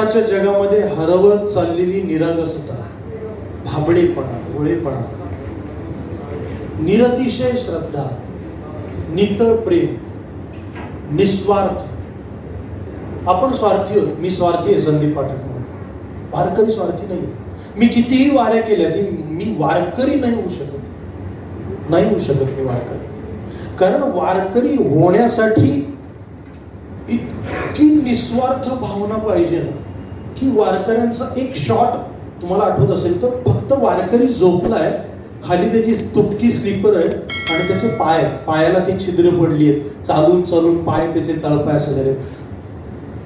आत्ताच्या जगामध्ये हरवत चाललेली निरागसता भाबडेपणा भोळेपणा निरतिशय श्रद्धा नितळ प्रेम निस्वार्थ. आपण स्वार्थी आहोत. मी स्वार्थी आहे संदीप पाठक म्हणून. वारकरी स्वार्थी नाही मी कितीही वाऱ्या केल्या ती मी वारकरी नाही होऊ शकत. नाही होऊ शकत मी वारकरी. कारण वारकरी होण्यासाठी इतकी निस्वार्थ भावना पाहिजे ना. की वारकऱ्यांचा एक शॉट तुम्हाला आठवत असेल तर फक्त वारकरी झोपलाय खाली त्याची तुटकी स्लीपर आहे आणि त्याचे पाय पायाला ती छिद्र पडली आहेत. चालून चालून पाय त्याचे तळपाय असं झाले.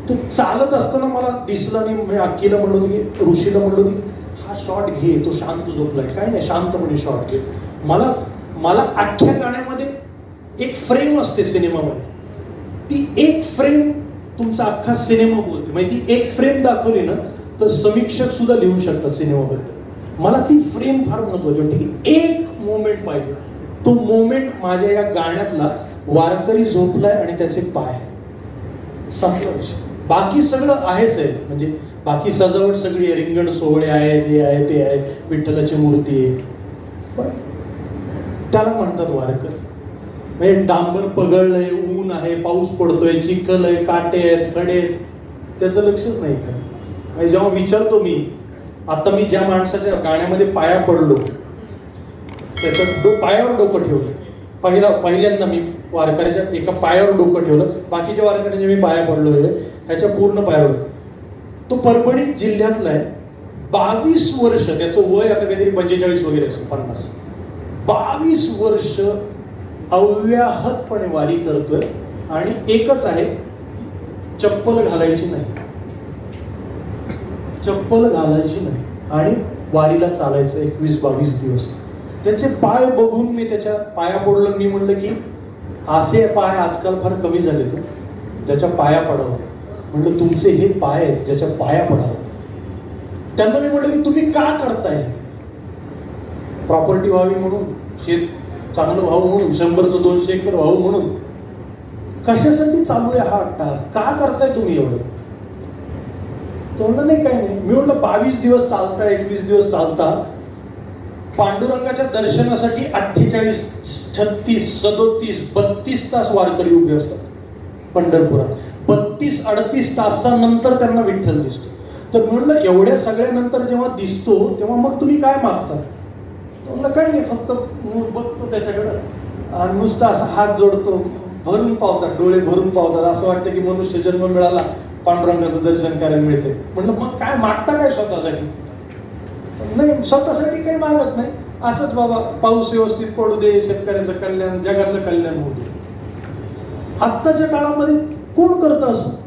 तो चालत असताना मला दिसला नाही म्हणजे अक्कीला म्हणलो होतो की ऋषीला म्हणलो होती की हा शॉट घे तो शांत झोपलाय. काय नाही शांतपणे शॉट घे. मला मला अख्ख्या गाण्यामध्ये एक फ्रेम असते सिनेमामध्ये. ती एक फ्रेम तुमचा अख्खा सिनेमा बोलते म्हणजे ती एक फ्रेम दाखवली ना तर समीक्षक सुद्धा लिहू शकतात सिनेमाबद्दल. मला ती फ्रेम फार महत्वाची वाटते की एक मोमेंट पाहिजे. तो मोमेंट माझ्या या गाण्यातला वारकरी झोपलाय आणि त्याचे पाय संपला विषय. बाकी सगळं आहेच आहे. म्हणजे बाकी सजावट सगळी आहे. रिंगण सोहळे आहे हे आहे ते आहे विठ्ठलाची मूर्ती आहे. पण त्याला म्हणतात वारकरी. म्हणजे डांबर पगळलंय ऊन आहे पाऊस पडतोय चिखल आहे काटे आहेत खडे आहेत. त्याचं लक्षच नाही का म्हणजे जेव्हा विचारतो मी आता मी ज्या माणसाच्या गाण्यामध्ये पाया पडलो त्याच्या डो पायावर डोकं ठेवलं. पहिला पहिल्यांदा मी वारकऱ्याच्या एका पायावर डोकं ठेवलं. बाकीच्या वारकऱ्यांच्या मी पाया पडलो ह्याच्या पूर्ण पायावर. तो परभणी जिल्ह्यातला आहे. बावीस वर्ष त्याचं वय आता काहीतरी पंचेचाळीस वगैरे असेल पन्नास. बावीस वर्ष अव्याहतपणे वारी करतोय आणि एकच आहे चप्पल घालायची नाही. चप्पल घालायची नाही आणि वारीला चालायचं एकवीस बावीस दिवस. त्याचे पाय बघून मी त्याच्या पाया पडलो मी म्हणलं की असे पाय आजकाल फार कमी झाले तर हो. ज्याच्या पाया पडावं. म्हणलं तुमचे हे पाय आहेत ज्याच्या पाया पडावं. त्यांना मी म्हटलं की तुम्ही का करताय? प्रॉपर्टी व्हावी म्हणून शेत चांगलं व्हावं म्हणून शंभरचं दोनशे एकर व्हावं म्हणून. कशासाठी चालू आहे हा टास्क का करताय तुम्ही एवढं? तो म्हणलं नाही काय नाही. मी म्हटलं बावीस दिवस चालता एकवीस दिवस चालता. पांडुरंगाच्या दर्शनासाठी अठ्ठेचाळीस छत्तीस सदोतीस बत्तीस तास वारकरी उभे असतात पंढरपुरात. बत्तीस अडतीस तासानंतर त्यांना विठ्ठल दिसतो. तर म्हणलं एवढ्या सगळ्यानंतर जेव्हा दिसतो तेव्हा मग तुम्ही काय मागता? तो म्हणलं नाही फक्त बघतो त्याच्याकडं. आणि नुसता असा हात जोडतो भरून पावतात डोळे भरून पावतात. असं वाटतं की मनुष्य जन्म मिळाला पांडुरंगाचं दर्शन करायला मिळते म्हणलं मग काय मागता काय स्वतःसाठी? नाही स्वतःसाठी काही मागत नाही. असंच बाबा पाऊस व्यवस्थित पडू दे शेतकऱ्याचं कल्याण जगाचं कल्याण होऊ दे. आत्ताच्या काळामध्ये कोण करतं असं?